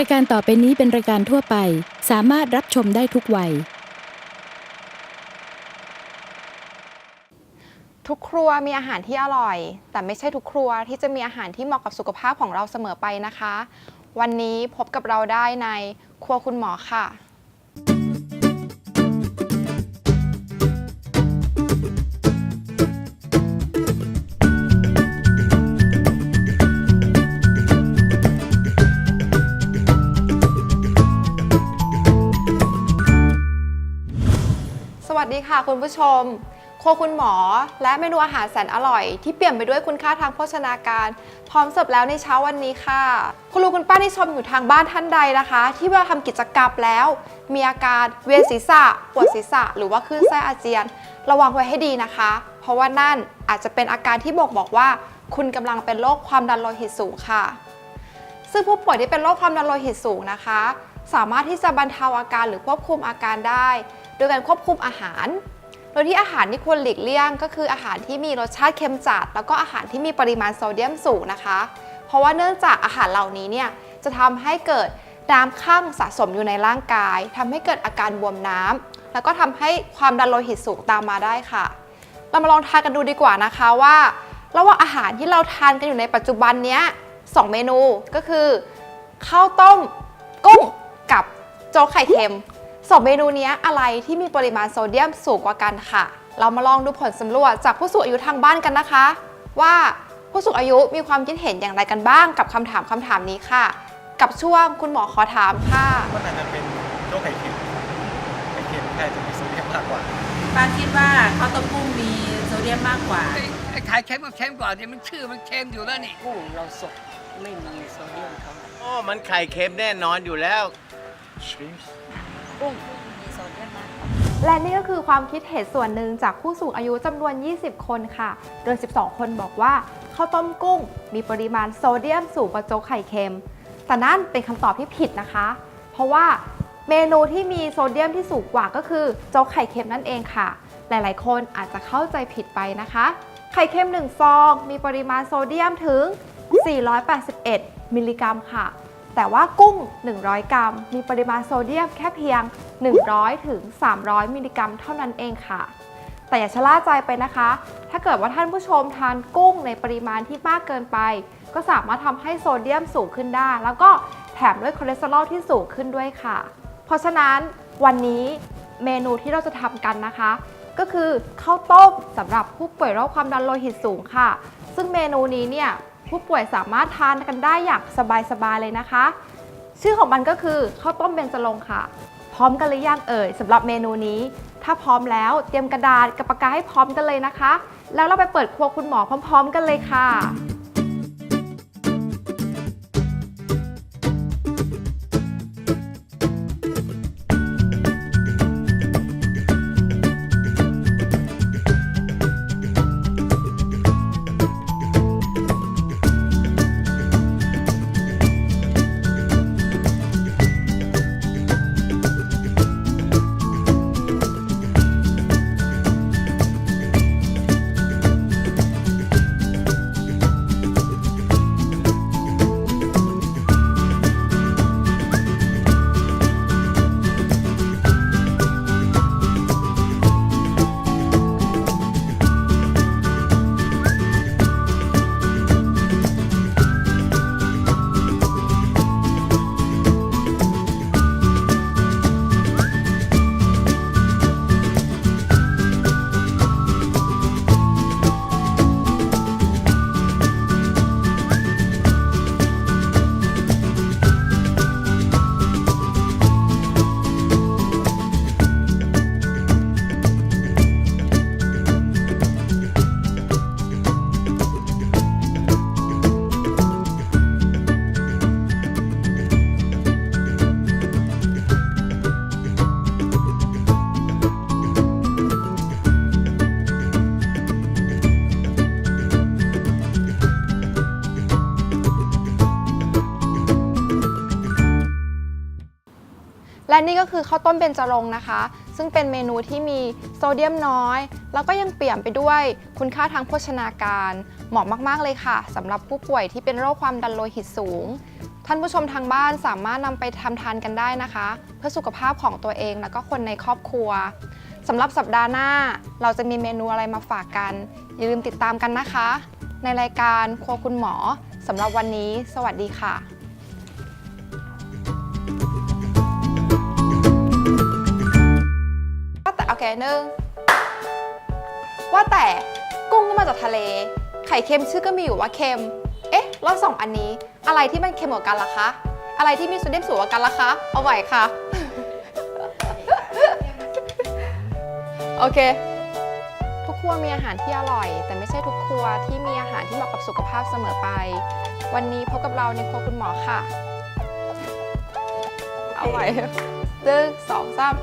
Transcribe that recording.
รายการต่อไปนี้เป็นรายการทั่วไป สามารถรับชมได้ทุกวัย ทุกครัวมีอาหารที่อร่อย แต่ไม่ใช่ทุกครัวที่จะมีอาหารที่เหมาะกับสุขภาพของเราเสมอไปนะคะ วันนี้พบกับเราได้ในครัวคุณหมอค่ะ ดีค่ะคุณผู้ชมครัวคุณหมอ และเมนูอาหารแสนอร่อย ที่เปี่ยมไปด้วยคุณค่าทางโภชนาการ พร้อมเสิร์ฟแล้วในเช้าวันนี้ค่ะ คุณลุงคุณป้าที่ชมอยู่ทางบ้านท่านใดนะคะ ที่เวลาทำกิจกรรมแล้ว มีอาการเวียนศีรษะปวดศีรษะ หรือว่าคลื่นไส้อาเจียน ระวังไว้ให้ดีนะคะ เพราะว่านั่นอาจจะเป็นอาการที่บอกบอกว่า คุณกำลังเป็นโรคความดันโลหิตสูงค่ะ ซึ่งผู้ป่วยที่เป็นโรคความดันโลหิตสูงนะคะ สามารถที่จะบรรเทาอาการหรือควบคุมอาการได้ โดยการควบคุมอาหาร โดยที่อาหารที่ควรหลีกเลี่ยง ก็คืออาหารที่มีรสชาติเค็มจัด แล้วก็อาหารที่มีปริมาณโซเดียมสูงนะคะ เพราะว่าเนื่องจากอาหารเหล่านี้เนี่ยจะทำให้เกิดน้ำข้างสะสมอยู่ในร่างกายทำให้เกิดอาการบวมน้ำแล้วก็ทำให้ความดันโลหิตสูงตามมาได้ค่ะ เรามาลองทานกันดูดีกว่านะคะว่าระหว่างอาหารที่เราทานกันอยู่ในปัจจุบันเนี้ยสองเมนูก็คือข้าวต้มกุ้งกับโจ๊กไข่เค็ม สองเมนูเนี้ยอะไรที่มีปริมาณโซเดียมสูงกว่ากันค่ะ เรามาลองดูผลสำรวจจากผู้สูงอายุทางบ้านกันนะคะ ว่าผู้สูงอายุมีความคิดเห็นอย่างไรกันบ้างกับคำถามคำถามนี้ค่ะ กับช่วงคุณหมอขอถามค่ะก็น่าจะเป็นโรคไข่เค็มไข่เค็มน่าจะมีโซเดียมมากกว่าป้าคิดว่าข้าวต้มกุ้งมีโซเดียมมากกว่าไอ้ไอ้ขายเค็มก็เค็มกว่าเนี่ยมันชื่อมันเค็มอยู่แล้วนี่กุ้งเราสดไม่มีโซเดียมเท่าไหร่โอ้มันไข่เค็มแน่นอนอยู่แล้ว กุ้งมีโซเดียมมากกว่า และนี่ก็คือความคิดเห็นส่วนหนึ่งจากผู้สูงอายุจำนวน 20 คนค่ะ โดย 12 คนบอกว่าข้าวต้มกุ้ง มีปริมาณโซเดียมสูงกว่าโจ๊กไข่เค็ม แต่นั่นเป็นคำตอบที่ผิดนะคะ เพราะว่าเมนูที่มีโซเดียมที่สูงกว่าก็คือโจ๊กไข่เค็มนั่นเองค่ะ หลายๆ คนอาจจะเข้าใจผิดไปนะคะ ไข่เค็ม 1 ฟอง มีปริมาณโซเดียมถึง 481 มิลลิกรัมค่ะ แต่ว่ากุ้ง 100 กรัม มีปริมาณโซเดียมแค่เพียง 100ถึง300 มิลลิกรัมเท่านั้นเองค่ะ แต่อย่าชะล่าใจไปนะคะ ถ้าเกิดว่าท่านผู้ชมทานกุ้งในปริมาณที่มากเกินไป ก็สามารถทำให้โซเดียมสูงขึ้นได้ แล้วก็แถมด้วยคอเลสเตอรอลที่สูงขึ้นด้วยค่ะ เพราะฉะนั้นวันนี้เมนูที่เราจะทำกันนะคะ ก็คือข้าวต้มสำหรับผู้ป่วยโรคความดันโลหิตสูงค่ะ ซึ่งเมนูนี้เนี่ย ผู้ป่วยสามารถทานกันได้อย่างสบายๆเลยนะคะ ชื่อของมันก็คือข้าวต้มเบญจรงค์ค่ะ พร้อมกันหรือยังเอ่ยสำหรับเมนูนี้ ถ้าพร้อมแล้วเตรียมกระดาษกับปากกาให้พร้อมกันเลยนะคะ แล้วเราไปเปิดครัวคุณหมอพร้อม ๆ กันเลยค่ะ และนี่ก็คือข้าวต้มเบญจรงค์นะคะ ซึ่งเป็นเมนูที่มีโซเดียมน้อย แล้วก็ยังเปี่ยมไปด้วยคุณค่าทางโภชนาการ เหมาะมากๆเลยค่ะสำหรับผู้ป่วยที่เป็นโรคความดันโลหิตสูง ท่านผู้ชมทางบ้านสามารถนำไปทำทานกันได้นะคะ เพื่อสุขภาพของตัวเองแล้วก็คนในครอบครัวสำหรับสัปดาห์หน้า เราจะมีเมนูอะไรมาฝากกัน อย่าลืมติดตามกันนะคะ ในรายการครัวคุณหมอสำหรับวันนี้ สวัสดีค่ะ หนึ่งว่าแต่กุ้งก็มาจากทะเล ไข่เค็มชื่อก็มีอยู่ว่าเค็ม เอ๊ะแล้วสองอันนี้ อะไรที่มันเค็มกว่ากันล่ะคะ อะไรที่มีโซเดียมสูงกว่ากันล่ะคะ เอาไหวค่ะ โอเค ทุกครัวมีอาหารที่อร่อย แต่ไม่ใช่ทุกครัวที่มีอาหารที่เหมาะกับสุขภาพเสมอไป วันนี้พบกับเราในครัวคุณหมอค่ะ เอาไหวหนึ่งสองสาม